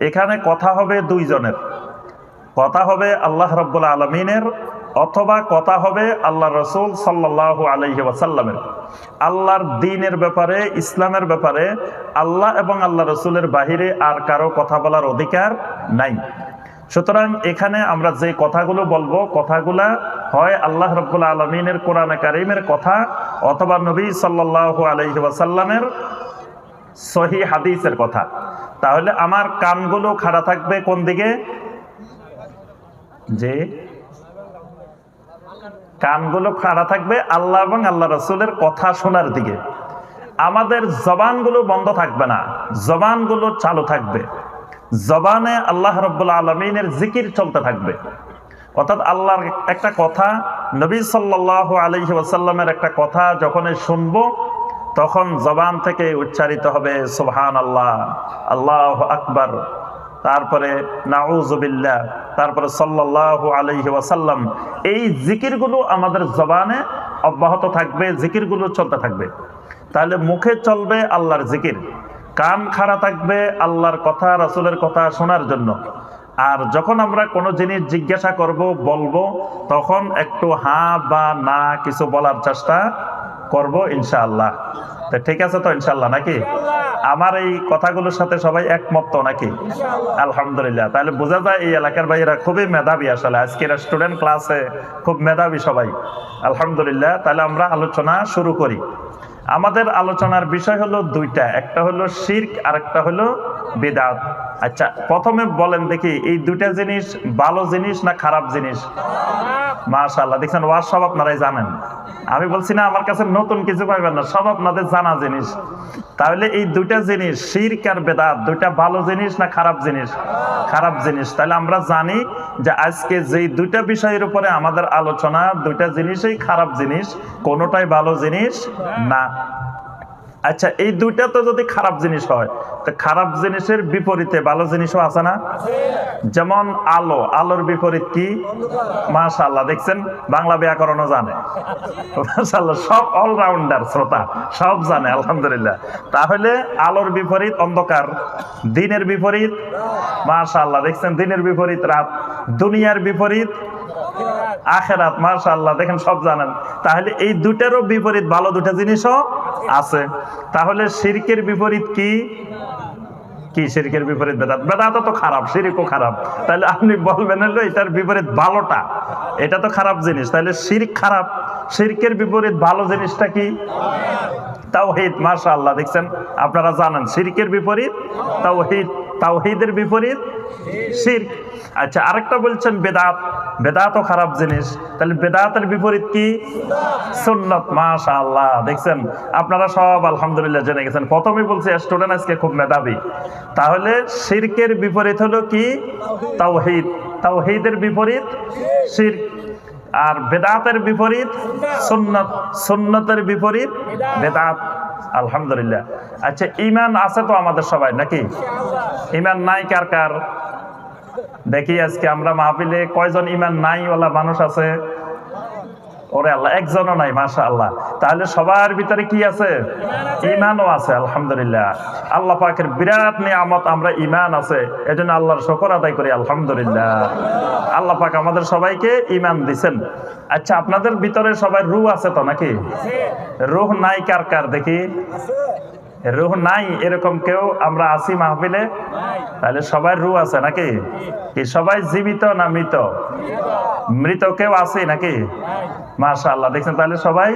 এখানে কথা হবে দুইজনের। কথা হবে আল্লাহ রব্বুল আলমিনের অথবা কথা হবে আল্লাহ রসুল সাল্লাহ আলহি আল্লাহর দিনের ব্যাপারে, ইসলামের ব্যাপারে, আল্লাহ এবং আল্লাহ রসুলের বাহিরে আর কারও কথা বলার অধিকার নাই। সুতরাং এখানে আমরা যে কথাগুলো বলব, কথাগুলা হয় আল্লাহ রব্বুল আলমিনের কোরআন কারিমের কথা অথবা নবী সাল্লাহ আলহি সহি হাদিসের কথা। তাহলে আমার কানগুলো খাড়া থাকবে কোন দিকে? যে কানগুলো খাড়া থাকবে আল্লাহ এবং আল্লাহ রসুলের কথা শোনার দিকে। আমাদের জবানগুলো বন্ধ থাকবে না, জবানগুলো চালু থাকবে। জবানে আল্লাহ রব্বুল আলমিনের জিকির চলতে থাকবে। অর্থাৎ আল্লাহর একটা কথা, নবী সাল্লাহ আলহি ওয়াসাল্লামের একটা কথা যখনই শুনব তখন জবান থেকে উচ্চারিত হবে সুবহান আল্লাহ আল্লাহ আকবর। তারপরে নাউজবিল্লা তারপরে সাল্লাহ আলহি ওয়াসাল্লাম। এই জিকিরগুলো আমাদের জবানে অব্যাহত থাকবে, জিকিরগুলো চলতে থাকবে। তাহলে মুখে চলবে আল্লাহর জিকির, কান খাড়া থাকবে আল্লাহর কথা, রাসুলের কথা শোনার জন্য। আর যখন আমরা কোনো জিনিস জিজ্ঞাসা করব, বলব, তখন একটু হ্যাঁ বা না কিছু বলার চেষ্টা করব ইনশাআল্লাহ। তো ঠিক আছে তো ইনশাল্লাহ নাকি? আমার এই কথাগুলোর সাথে সবাই একমত তো নাকি? আলহামদুলিল্লাহ। তাহলে বোঝা যায় এই এলাকার ভাইয়েরা খুবই মেধাবী আসলে। আজকের স্টুডেন্ট ক্লাসে খুব মেধাবী সবাই। আলহামদুলিল্লাহ। তাহলে আমরা আলোচনা শুরু করি। আমাদের আলোচনার বিষয় হলো দুইটা। একটা হলো শির্ক আর একটা হলো বেদাত। আচ্ছা প্রথমে বলেন দেখি, এই দুইটা জিনিস ভালো জিনিস না খারাপ জিনিস? মাশাল্লাহ দেখছেন, ওয়াজ সব আপনারাই জানেন। আমি বলছি না, আমার কাছে নতুন কিছু পাইবেন না, সব আপনাদের জানা জিনিস। তাহলে এই দুইটা জিনিস, শির্ক আর বেদাত, দুইটা ভালো জিনিস না খারাপ জিনিস? খারাপ জিনিস। তাহলে আমরা জানি যে আজকে যেই দুইটা বিষয়ের উপরে আমাদের আলোচনা, দুইটা জিনিসই খারাপ জিনিস, কোনোটাই ভালো জিনিস না। আচ্ছা এই দুইটা তো যদি খারাপ জিনিস হয়, তো খারাপ জিনিসের বিপরীতে ভালো জিনিসও আছে না? যেমন আলো, আলোর বিপরীত কি? মাশাল্লাহ দেখছেন? বাংলা ব্যাকরণও জানে। মাশাল্লাহ সব অলরাউন্ডার শ্রোতা, সব জানে, আলহামদুলিল্লাহ। তাহলে আলোর বিপরীত অন্ধকার, দিনের বিপরীত মাশাল্লাহ দেখছেন? দিনের বিপরীত রাত, দুনিয়ার বিপরীত আখেরাত মাশাল্লাহ দেখেন সব জানেন। তাহলে এই দুটারও বিপরীত ভালো দুটা জিনিসও আছে। তাহলে শিরকের বিপরীত কি? কি শিরকের বিপরীত বেদাত? বেদাত তো খারাপ, শিরিকও খারাপ। তাহলে আপনি বলবেন হলো এটার বিপরীত ভালোটা। এটা তো খারাপ জিনিস। তাহলে শিরিক খারাপ, শিরকের বিপরীত ভালো জিনিসটা কি? তাওহিদ মাশা আল্লাহ দেখছেন? আপনারা জানেন, শিরকের বিপরীত তাও তাওহিদ। তাওহিদের বিপরীত শির আচ্ছা আরেকটা বলছেন বেদাত। বেদাতও খারাপ জিনিস। তাহলে বেদাতের বিপরীত কি? সুন্নত মাশা আল্লাহ দেখছেন, আপনারা সব আলহামদুলিল্লাহ জেনে গেছেন। প্রথমেই বলছি স্টুডেন্ট আজকে খুব মেধাবী। তাহলে শিরকের বিপরীত হলো কি? তাওহিদ। তাওহিদের বিপরীত শির আর বেদাতের বিপরীত, সুন্নত, সুন্নতের বিপরীত, বেদাত। আলহামদুলিল্লাহ। আচ্ছা ইমান আছে তো আমাদের সবাই নাকি? ইমান নাই কার কার? দেখি আজকে আমরা মাহফিলে কয়জন ইমান নাই ওলা মানুষ আছে? ওরে আল্লাহ, একজনও নাই মাশা আল্লাহ তাহলে সবার ভিতরে কি আছে? ইমানও আছে, আলহামদুলিল্লাহ। আল্লাহ পাকের বিরাট নিয়ামত, আমরা ইমান আছে, এজন্য আল্লাহর শকর আদায় করি, আলহামদুলিল্লাহ। আল্লাহ পাক আমাদের সবাইকে ইমান দিছেন। আচ্ছা আপনাদের ভিতরে সবাই রুহ আছে তো নাকি? রুহ নাই কার কার দেখি? রুহ নাই, এরকম কেউ আমরা আছি মাহফিলে? তাহলে সবাই রুহ আছে নাকি? কি সবাই জীবিত না মৃত? মৃত কেউ আছে নাকি? মাশা আল্লাহ দেখছেন তাহলে সবাই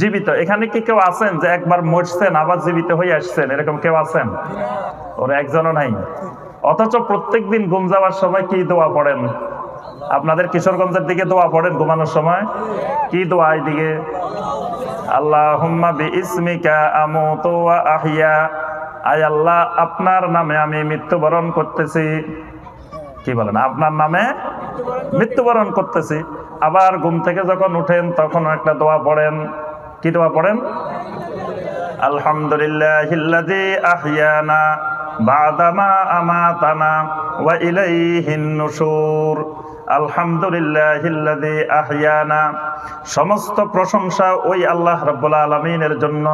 জীবিত। এখানে কি কেউ আছেন যে একবার মরছেন, আবার জীবিত হয়ে আসছেন? এরকম কেউ আছেন? ওর একজনও নাই। অথচ প্রত্যেক দিন ঘুম যাওয়ার সময় কি দোয়া পড়েন? আপনাদের কিশোরগঞ্জের দিকে দোয়া পড়েন ঘুমানোর সময়? কি দোয়া এইদিকে আল্লাহুম্মা বিইসমিকা আমুতু ওয়া আহইয়া আয় আল্লাহ, আপনার নামে আমি মৃত্যুবরণ করতেছি। কি বলেন? আপনার নামে মৃত্যুবরণ করতেছি। আবার ঘুম থেকে যখন উঠেন তখন একটা দোয়া পড়েন। কি দোয়া পড়েন? আলহামদুলিল্লাহিল্লাযী আহইয়ানা বাদামা আমাতানা ওয়া ইলাইহিন নুশুর। আলহামদুলিল্লাহিল্লাযী আহইয়ানা সমস্ত প্রশংসা ওই আল্লাহ রাব্বুল আলামিনের জন্য।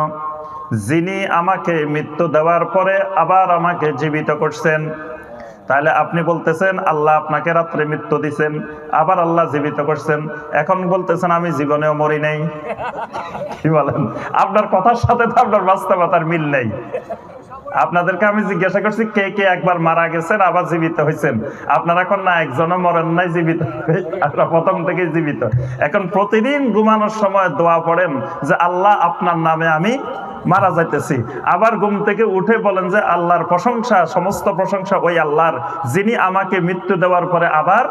যিনি আমাকে মৃত্যু দেওয়ার পরে আবার আমাকে জীবিত করছেন। তাহলে আপনি বলতেছেন, আল্লাহ আপনাকে রাত্রে মৃত্যু দিছেন, আবার আল্লাহ জীবিত করছেন। এখন বলতেছেন, আমি জীবনেও মরি নাই। কি বলেন? আপনার কথার সাথে তো আপনার বাস্তবতার মিল নেই। আপনাদেরকে আমি জিজ্ঞাসা করছি, কে কে একবার মারা গেছেন, আবার জীবিত হয়েছেন? আপনারা এখন না, একজনও মরেন নাই, জীবিত আপনারা প্রথম থেকে জীবিত। এখন প্রতিদিন ঘুমানোর সময় দোয়া পড়েন যে, আল্লাহ, আপনার নামে আমি মারা যাইতেছি। আবার ঘুম থেকে উঠে বলেন যে, আল্লাহর প্রশংসা, সমস্ত প্রশংসা ওই আল্লাহর, যিনি আমাকে মৃত্যু দেওয়ার পরে আবার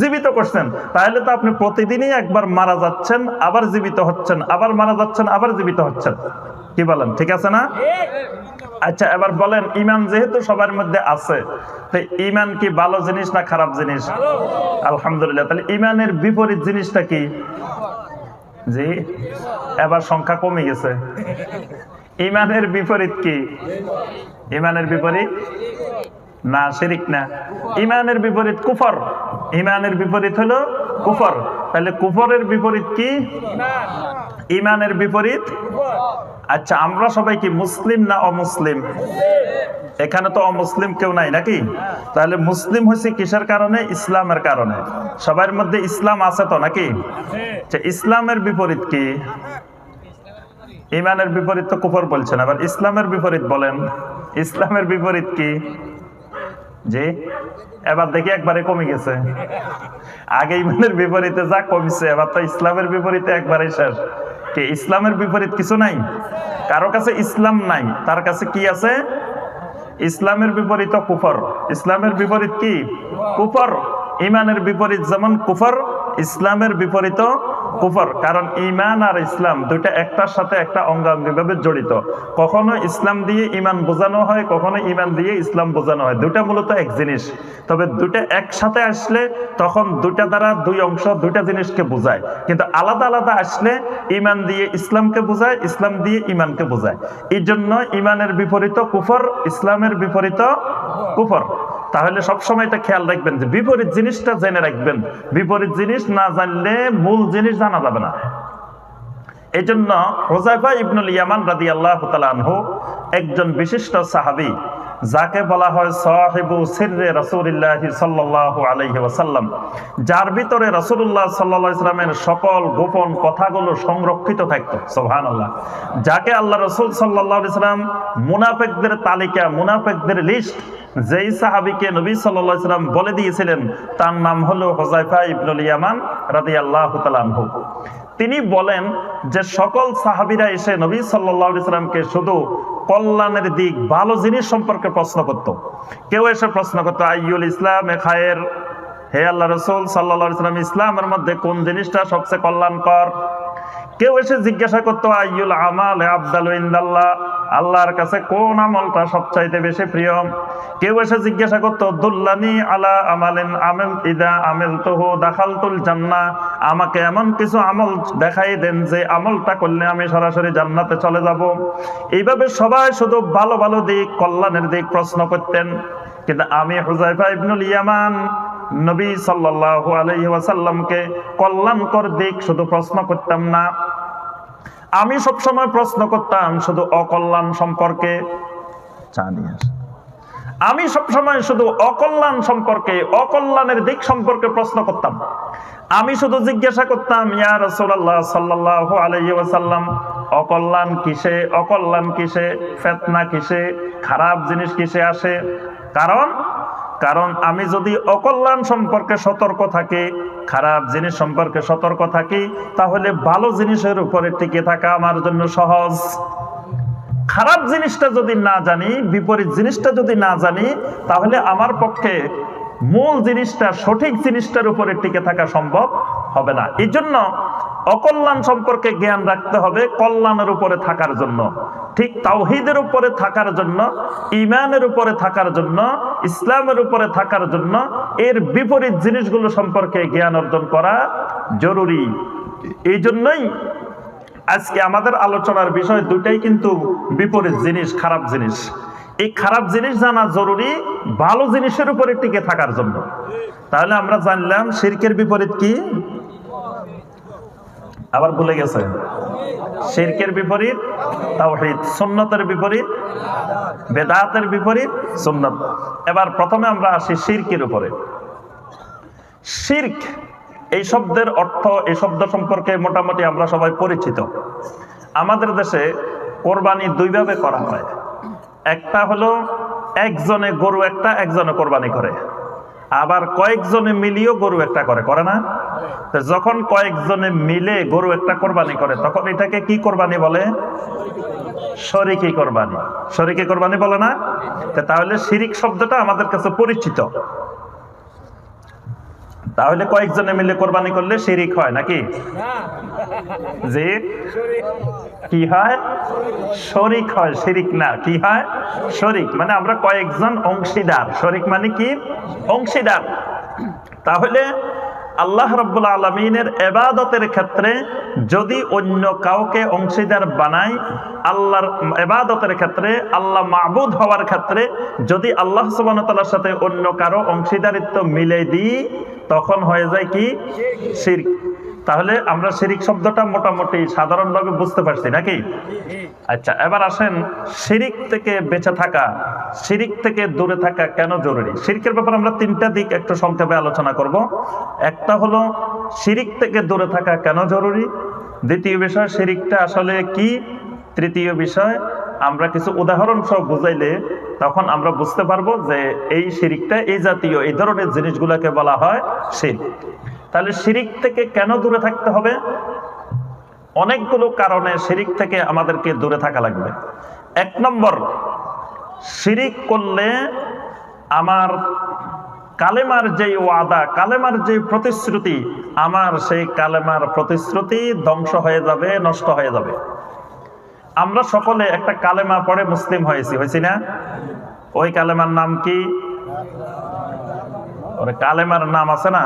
জীবিত করছেন। তাহলে তো আপনি প্রতিদিনই একবার মারা যাচ্ছেন, আবার জীবিত হচ্ছেন, আবার মারা যাচ্ছেন, আবার জীবিত হচ্ছেন। কি বলেন, ঠিক আছে না? আচ্ছা এবার বলেন ইমান যেহেতু সবার মধ্যে আছে তো ইমান কি ভালো জিনিস না খারাপ জিনিস? আলহামদুলিল্লাহ তাহলে ইমানের বিপরীত জিনিসটা কি? জি এবার সংখ্যা কমে গেছে। ইমানের বিপরীত কি? ইমানের বিপরীত? না শিরিক না। ইমানের বিপরীত কুফর। ইমানের বিপরীত হলো কুফর। তাহলে কুফরের বিপরীত কি? ইমানের বিপরীত আচ্ছা আমরা সবাই কি মুসলিম না অমুসলিম? এখানে তো অমুসলিম কেউ নাই নাকি? তাহলে মুসলিম হয়েছে কিসের কারণে? ইসলামের কারণে। সবার মধ্যে ইসলাম আছে তো নাকি? আচ্ছা, ইসলামের বিপরীত কি? ইমানের বিপরীত তো কুফর বলছেন আবার ইসলামের বিপরীত বলেন। ইসলামের বিপরীত কি? জি? এবার দেখি একবারে কমে গেছে। আগে ইমানের বিপরীতে যা কমছে এবার তো ইসলামের বিপরীতে একবারে শেষ। কি ইসলামের বিপরীত কিছু নাই? কারও কাছে ইসলাম নাই, তার কাছে কি আছে? ইসলামের বিপরীত কুফর। ইসলামের বিপরীত কি? কুফর। ইমানের বিপরীত যেমন কুফর, ইসলামের বিপরীত কুফর, কারণ ইমান আর ইসলাম দুইটা একটার সাথে একটা অঙ্গাঙ্গিভাবে জড়িত। কখনো ইসলাম দিয়ে ইমান বোঝানো হয়, কখনো ইমান দিয়ে ইসলাম বোঝানো হয়। দুটা মূলত এক জিনিস। তবে দুটা একসাথে আসলে তখন দুটা দ্বারা দুই অংশ দুইটা জিনিসকে বোঝায়। কিন্তু আলাদা আলাদা আসলে ইমান দিয়ে ইসলামকে বোঝায়, ইসলাম দিয়ে ইমানকে বোঝায়। এই জন্য ইমানের বিপরীত কুফর, ইসলামের বিপরীত কুফর। তাহলে সবসময় এটা খেয়াল রাখবেন যে বিপরীত জিনিসটা জেনে রাখবেন। বিপরীত জিনিস না জানলে মূল জিনিস জানা যাবে না। এই জন্য হোজাইফা ইবনুল ইয়ামান রাদি আল্লাহ আনহু একজন বিশিষ্ট সাহাবি, যাকে বলা হয় সাহেবু সিররে রসুলিল্লাহ সাল্লাহ আলহি ওয়াসাল্লাম, যার ভিতরে রসুল্লাহ সাল্লাহ ইসলামের সকল গোপন কথাগুলো সংরক্ষিত থাকতো সোহান আল্লাহ যাকে আল্লাহ রসুল সাল্লাহ ইসলাম মুনাফেকদের তালিকা, মুনাফেকদের লিস্ট যেই সাহাবিকে নবী সাল্লাহ ইসলাম বলে দিয়েছিলেন, তার নাম হলো হোজাইফা ইবনুল ইয়ামান রাদি আল্লাহ তালানহু তিনি বলেন যে সকল সাহাবিরা এসে নবী সাল্লাহ ইসলামকে শুধু কল্যাণের দিক, ভালো জিনিস সম্পর্কে প্রশ্ন করত। কেউ এসে প্রশ্ন করতো, আইয়ুল ইসলাম এ খায়ের? হে আল্লাহ রসুল সাল্লাহ ইসলাম ইসলামের মধ্যে কোন জিনিসটা সবচেয়ে কল্যাণকর? কেউ এসে জিজ্ঞাসা করতো, আইয়ুল আমাল আব্দাল ইন্দাল্লাহ, আল্লাহর কাছে কোন আমলটা সবচাইতে বেশি প্রিয়? কেউ এসে জিজ্ঞাসা করতো, দুল্লানি আলা আমালেন আমেল, ইদা আমেল তোহু দাখালতুল জান্না আমাকে এমন কিছু আমল দেখাই দেন যে আমলটা করলে আমি সরাসরি জান্নাতে চলে যাব? এইভাবে সবাই শুধু ভালো ভালো দিক, কল্যাণের দিক প্রশ্ন করতেন। কিন্তু আমি হুজাইফা ইবনুল ইয়ামান নবী সাল্লাল্লাহু আলাইহি ওয়াসাল্লামকে কল্যাণকর দিক শুধু প্রশ্ন করতাম না। আমি সবসময় প্রশ্ন করতাম, শুধু অকল্যাণ সম্পর্কে। আমি সবসময় শুধু অকল্যাণ সম্পর্কে, অকল্যাণের দিক সম্পর্কে প্রশ্ন করতাম। আমি শুধু জিজ্ঞাসা করতাম, ইয়া রাসূলুল্লাহ সাল্লাল্লাহু আলাইহি ওয়াসাল্লাম, অকল্যাণ কিসে? অকল্যাণ কিসে? ফেতনা কিসে? খারাপ জিনিস কিসে আসে? কারণ কারণ আমি যদি অকল্যাণ সম্পর্কে সতর্ক থাকি, খারাপ জিনিস সম্পর্কে সতর্ক থাকি, তাহলে ভালো জিনিসের উপরে টিকে থাকা আমার জন্য সহজ। খারাপ জিনিসটা যদি না জানি, বিপরীত জিনিসটা যদি না জানি, তাহলে আমার পক্ষে মূল জিনিসটা, সঠিক জিনিসটার উপরে টিকে থাকা সম্ভব হবে না। এই জন্য অকল্যাণ সম্পর্কে জ্ঞান রাখতে হবে কল্যাণের উপরে থাকার জন্য। ঠিক তাওহিদের উপরে থাকার জন্য ইমানের উপরে থাকার জন্য, ইসলামের উপরে থাকার জন্য এর বিপরীত জিনিসগুলো সম্পর্কে জ্ঞান অর্জন করা জরুরি। এই জন্যই আজকে আমাদের আলোচনার বিষয় দুটাই কিন্তু বিপরীত জিনিস, খারাপ জিনিস। এই খারাপ জিনিস জানা জরুরি, ভালো জিনিসের উপরে টিকে থাকার জন্য। তাহলে আমরা জানলাম, শিরকের বিপরীত কি? আবার ভুলে গেছে। শিরকের বিপরীত, তাওহীদ। সুন্নতের বিপরীত, বেদাতের বিপরীত, সুন্নত। এবার প্রথমে আমরা আসি শিরকের উপরে। শির্ক, এই শব্দের অর্থ, এই শব্দ সম্পর্কে মোটামুটি আমরা সবাই পরিচিত। আমাদের দেশে কোরবানি দুইভাবে করা হয়। একটা হলো, একজনে গরু, একটা একজনে কোরবানি করে। আবার কয়েকজনে মিলিয়েও গরু একটা করে করে না? যখন কয়েকজনে মিলে গরু একটা কোরবানি করে, তখন এটাকে কি কোরবানি বলে? শরিকি কোরবানি। শরিকি কোরবানি বলে না? তাহলে শিরিক শব্দটা আমাদের কাছে পরিচিত। তাহলে কয়েকজনে মিলে কোরবানি করলে শিরিক হয় নাকি? যে কি হয়? শরিক হয় শিরিক না। কি হয়? শরিক। মানে আমরা কয়েকজন অংশীদার। শরিক মানে কি? অংশীদার। তাহলে আল্লাহ রব্বুল আলমিনের এবাদতের ক্ষেত্রে যদি অন্য কাউকে অংশীদার বানায়, আল্লাহর এবাদতের ক্ষেত্রে, আল্লাহ মাহবুদ হওয়ার ক্ষেত্রে যদি আল্লাহ সুবাহতালার সাথে অন্য কারও অংশীদারিত্ব মিলে দিই, তখন হয়ে যায় কি? শির্ক। তাহলে আমরা শিরিক শব্দটা মোটামুটি সাধারণভাবে বুঝতে পারছি, নাকি? আচ্ছা এবার আসেন, শিরিক থেকে বেঁচে থাকা, শিরিক থেকে দূরে থাকা কেন জরুরি? শিরিকের ব্যাপারে আমরা তিনটা দিক একটু সংক্ষেপে আলোচনা করব। একটা হলো, শিরিক থেকে দূরে থাকা কেন জরুরি? দ্বিতীয় বিষয়, শিরিকটা আসলে কি? তৃতীয় বিষয়, আমরা কিছু উদাহরণ সহ বুঝাইলে তখন আমরা বুঝতে পারব যে এই শিরিকটা এই জাতীয়, এই ধরনের জিনিসগুলোকে বলা হয় শিরিক। তাহলে শিরিক থেকে কেন দূরে থাকতে হবে? অনেকগুলো কারণে শিরিক থেকে আমাদেরকে দূরে থাকা লাগবে। এক নম্বর, শিরিক করলে আমার কালেমার যে ওয়াদা, কালেমার যে প্রতিশ্রুতি, আমার সেই কালেমার প্রতিশ্রুতি ধ্বংস হয়ে যাবে, নষ্ট হয়ে যাবে। আমরা সকলে একটা কালেমা পড়ে মুসলিম হয়েছি হয়েছি না? ওই কালেমার নাম কি? কালেমার নাম আছে না?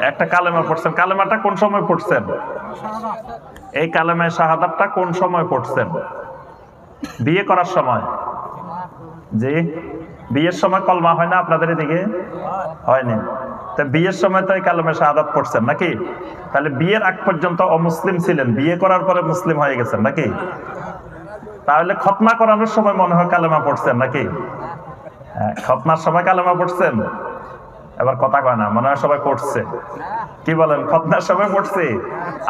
একটা কালেমা পড়ছেন। কালেমাটা কোন সময় পড়ছেন? এই কালেমায় শাহাদাতটা কোন সময় পড়ছেন? বিয়ে করার সময়। জি। বিয়ের সময় কলমা হয় না আপনাদের এদিকে? হয়নি। তা বিয়ের সময় তো এই কালেমে শাহাদাত পড়ছেন নাকি? তাহলে বিয়ের আগ পর্যন্ত অমুসলিম ছিলেন। বিয়ে করার পরে মুসলিম হয়ে গেছেন নাকি? তাহলে খতনা করানোর সময় মনে হয় কালেমা পড়ছেন নাকি? হ্যাঁ খতনার সময় কালেমা পড়ছেন? এবার কথা কয় না, মনে হয় সবাই পড়ছে। কি বলেন খতনার সবাই পড়ছে?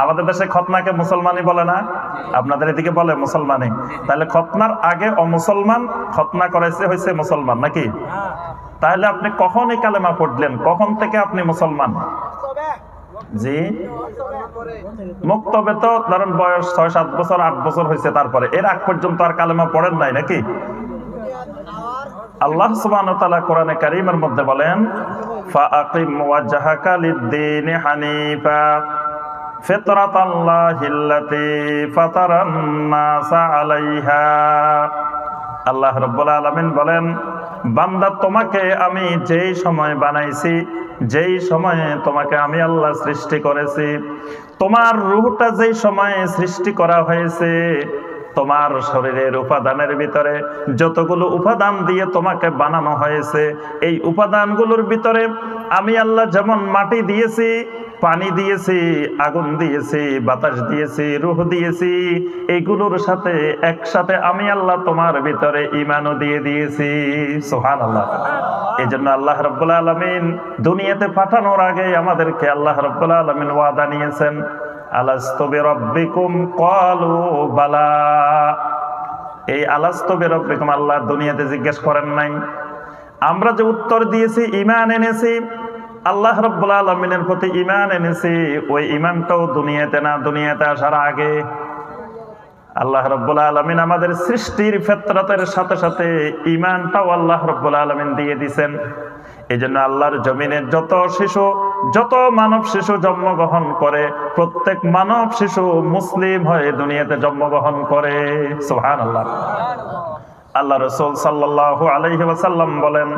আমাদের দেশে খতনাকে মুসলমানই বলে না, আপনাদের এদিকে বলে মুসলমানই। তাহলে খতনার আগে অমুসলমান, খতনা করাইছে হয়েছে মুসলমান, নাকি? তাহলে আপনি কখন এই কালেমা পড়লেন? কখন থেকে আপনি মুসলমান? জি? মুক্তবে তো ধরেন বয়স ছয়, সাত বছর, আট বছর হয়েছে তারপরে। এর আগ পর্যন্ত আর কালেমা পড়েন নাই, নাকি? আল্লাহ তাআলা কোরআনে কারীমের মধ্যে বলেন ফাআকিম ওয়াজহাকা লিদ-দীন হানিফা। ফিতরাতাল্লাহিল্লাতী ফাতারান নাসা আলাইহা। আল্লাহ রাব্বুল আলামিন বলেন, বান্দা, তোমাকে আমি যেই সময় বানাইছি, যেই সময়ে তোমাকে আমি আল্লাহ সৃষ্টি করেছি, তোমার রুহটা যেই সময়ে সৃষ্টি করা হয়েছে তোমার শরীরের উপাদানের ভিতরে যতগুলো উপাদান দিয়ে তোমাকে বানানো হয়েছে, এই উপাদানগুলোর ভিতরে আমি আল্লাহ যেমন মাটি দিয়েছি, পানি দিয়েছি, আগুন দিয়েছি, বাতাস দিয়েছি, রুহ দিয়েছি এইগুলোর সাথে একসাথে আমি আল্লাহ তোমার ভিতরে ইমানও দিয়ে দিয়েছি। সোহান আল্লাহ এই জন্য আল্লাহ রব্বুল আলমিন দুনিয়াতে পাঠানোর আগে আমাদেরকে আল্লাহ রব্বুল আলমিন ওয়াদা নিয়েছেন আলাস্তবে রব্বিকুম কলু বালা। এই আলাস্তবে রব্বিকুম আল্লাহ দুনিয়াতে জিজ্ঞেস করেন নাই। আমরা যে উত্তর দিয়েছি ইমান এনেছি, আল্লাহ রব্বুল আলমিনের প্রতি ইমান এনেছি, ওই ইমানটাও দুনিয়াতে না, দুনিয়াতে আসার আগে। আল্লাহ রব্বুল আলমিন আমাদের সৃষ্টির ফেতরতের সাথে সাথে ইমানটাও আল্লাহ রব্বুল আলমিন দিয়ে দিছেন এই জন্য আল্লাহর জমিনের যত শিশু যত মানব শিশু জন্মগ্রহণ করে, প্রত্যেক মানব শিশু মুসলিম হয়ে দুনিয়াতে জন্মগ্রহণ করে। সোহান আল্লাহ আল্লাহ রসুল সাল্লাহ ওয়াসাল্লাম বলেন,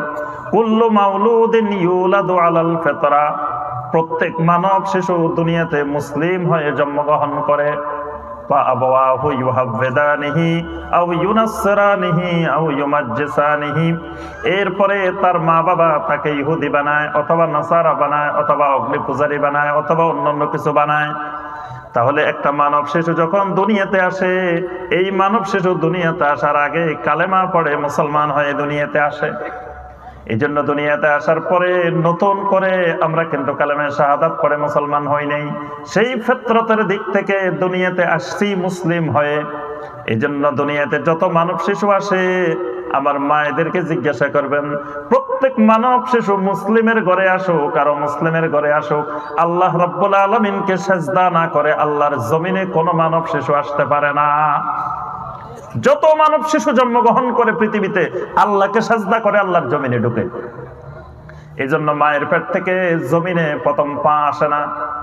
কুল্লু মাউলুদ্দিন ইউলাদু আলাল ফেতরা। প্রত্যেক মানব শিশু দুনিয়াতে মুসলিম হয়ে জন্মগ্রহণ করে। فأبواه يهودانه أو ينصرانه أو يمجسانه এরপরে তার মা বাবা তাকে ইহুদি বানায় অথবা নাসারা বানায় অথবা অগ্নি পূজারী বানায় অথবা অন্যান্য কিছু বানায় তাহলে একটা মানব শিশু যখন দুনিয়াতে আসে এই মানব শিশু দুনিয়াতে আসার আগে কালেমা পড়ে মুসলমান হয়ে দুনিয়াতে আসে এই জন্য দুনিয়াতে আসার পরে নতুন করে আমরা কিন্তু কালেমে শাহাদাত পড়ে মুসলমান হই নাই। সেই ফেত্রতের দিক থেকে দুনিয়াতে আসছি মুসলিম হয়ে। এই জন্য দুনিয়াতে যত মানব শিশু আসে, আমার মায়েদেরকে জিজ্ঞাসা করবেন, প্রত্যেক মানব শিশু মুসলিমের ঘরে আসুক আরও মুসলিমের ঘরে আসুক, আল্লাহ রব্বুল আলমিনকে সেজদা না করে আল্লাহর জমিনে কোনো মানব শিশু আসতে পারে না? যত মানব শিশু জন্মগ্রহণ করে পৃথিবীতে, আল্লাহকে সাজদা করে আল্লাহর জমিনে ঢুকে। এই জন্য মায়ের পেট থেকে জমিনে প্রথম পা আসে না।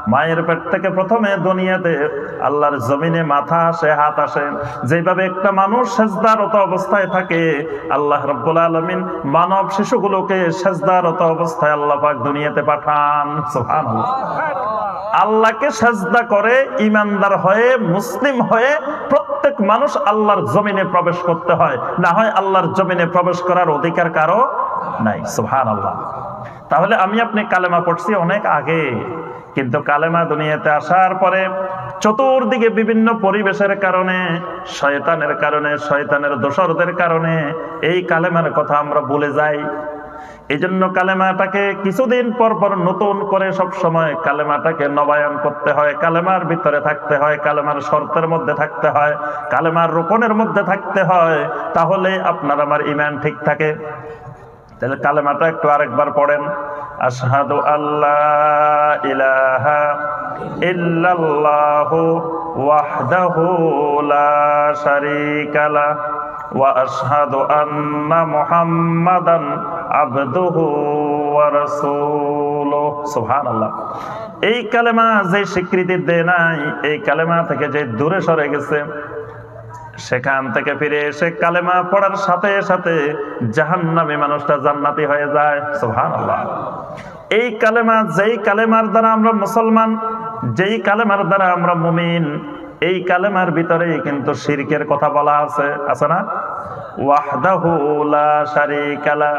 মায়ের পেট থেকে প্রথমে দুনিয়াতে আল্লাহর জমিনে মাথা আসে, হাত আসে। যেভাবে একটা মানুষ সেজদারত অবস্থায় থাকে, আল্লাহ রব্বুল আলমিন মানব শিশুগুলোকে সেজদারত অবস্থায় আল্লাহ পাক দুনিয়াতে পাঠান। আল্লাহকে সাজদা করে ইমানদার হয়ে, মুসলিম হয়ে মানুষ আল্লাহর জমিনে প্রবেশ করতে হয়। না হয় আল্লাহর জমিনে প্রবেশ করার অধিকার কারও নাই। সুহান আল্লাহ তাহলে আমি আপনি কালেমা পড়ছি অনেক আগে। কিন্তু কালেমা দুনিয়াতে আসার পরে চতুর্দিকে বিভিন্ন পরিবেশের কারণে, শয়তানের কারণে, শয়তানের দোসরদের কারণে এই কালেমার কথা আমরা ভুলে যাই। এই জন্য কালেমাটাকে কিছুদিন পর পর নতুন করে সব সময় কালেমাটাকে নবায়ন করতে হয়, কালেমার ভিতরে থাকতে হয়, কালেমার শর্তের মধ্যে থাকতে হয়, কালেমার রোপণের মধ্যে থাকতে হয়, তাহলে আপনার আমার ইমান ঠিক থাকে। তাহলে কালেমাটা একটু আরেকবার পড়েন। আশহাদু আল্লাহ ইলাহা ইল্লাল্লাহু ওয়াহদাহু লা শারীকা লা আশহাদু আন্না মুহাম্মাদান আবদুহু ওয়া রাসূলুহু সুবহানাল্লাহ। এই কালেমা যে স্বীকৃতি দেয় নাই, এই কালেমা থেকে যে দূরে সরে গেছে, সেখান থেকে ফিরে এসে কালেমা পড়ার সাথে সাথে জাহান্নামী মানুষটা জান্নাতি হয়ে যায়। সুবহানাল্লাহ। এই কালেমা যেই কালেমার দ্বারা আমরা মুসলমান, যেই কালেমার দ্বারা আমরা মুমিন এই কালেমার ভিতরেই কিন্তু শিরকের কথা বলা আছে আছে না? ওয়াহদাহু লা শারীকা লা।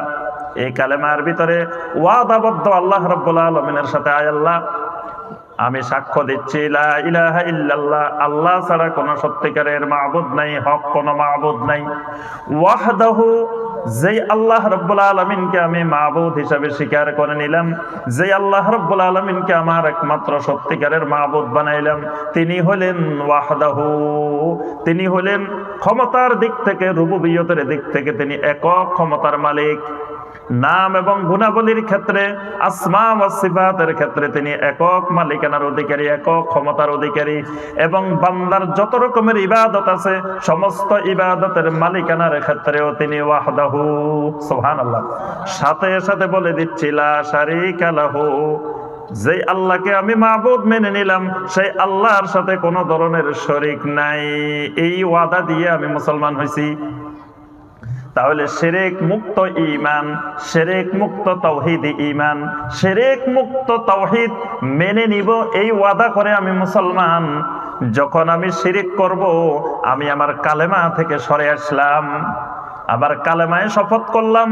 এই কালেমার ভিতরে ওয়াদাবদ্ধ আল্লাহ রাব্বুল আলামিনের সাথে আয় আল্লাহ। আমি সাক্ষ্য দিচ্ছি, লা ইলাহা ইল্লাল্লাহ। আল্লাহ ছাড়া কোনো সত্যিকারের মাবুদ নাই, হক কোনো মাবুদ নাই। ওয়াহদাহু যেই আল্লাহ রব্বুল আলমিনকে আমি মাহবুদ হিসাবে স্বীকার করে নিলাম যে আল্লাহ রব্বুল আলমিনকে আমার একমাত্র সত্যিকারের মাহবুদ বানাইলাম, তিনি হলেন ওয়াহদাহু। তিনি হলেন ক্ষমতার দিক থেকে, রুবুবিয়তের দিক থেকে তিনি একক ক্ষমতার মালিক। নাম এবং গুণাবলীর ক্ষেত্রে, আসমা ও সিফাতের ক্ষেত্রে তিনি একক মালিকানার অধিকারী, একক ক্ষমতার অধিকারী এবং বান্দার যত রকমের ইবাদত আছে, সমস্ত ইবাদতের মালিকানার ক্ষেত্রেও তিনি ওয়াহদাহু, সুবহানাল্লাহ। সাথে সাথে বলে দিচ্ছি, লা শারীকা লাহু যে আল্লাহকে আমি মাহবুদ মেনে নিলাম, সেই আল্লাহর সাথে কোনো ধরনের শরিক নাই। এই ওয়াদা দিয়ে আমি মুসলমান হয়েছি তাহলে সেরেক মুক্ত ইমান সেরেক মুক্ত তৌহিদ ইমান সেরেক মুক্ত তৌহিদ মেনে নিব, এই ওয়াদা করে আমি মুসলমান। যখন আমি শিরিক করব, আমি আমার কালেমা থেকে সরে আসলাম। আবার কালেমায় শপথ করলাম,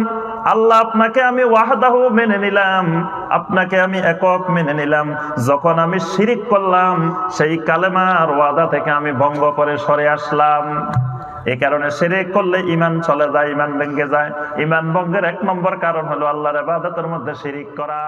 আল্লাহ আপনাকে আমি ওয়াহদাহু মেনে নিলাম, আপনাকে আমি একক মেনে নিলাম। যখন আমি শিরিক করলাম, সেই কালেমার ওয়াদা থেকে আমি ভঙ্গ করে সরে আসলাম। এই কারণে সেরে করলে ইমান চলে যায় ইমান ভেঙ্গে যায়। ইমান ভঙ্গের এক নম্বর কারণ হলো আল্লাহর ইবাদতের মধ্যে শিরিক করা।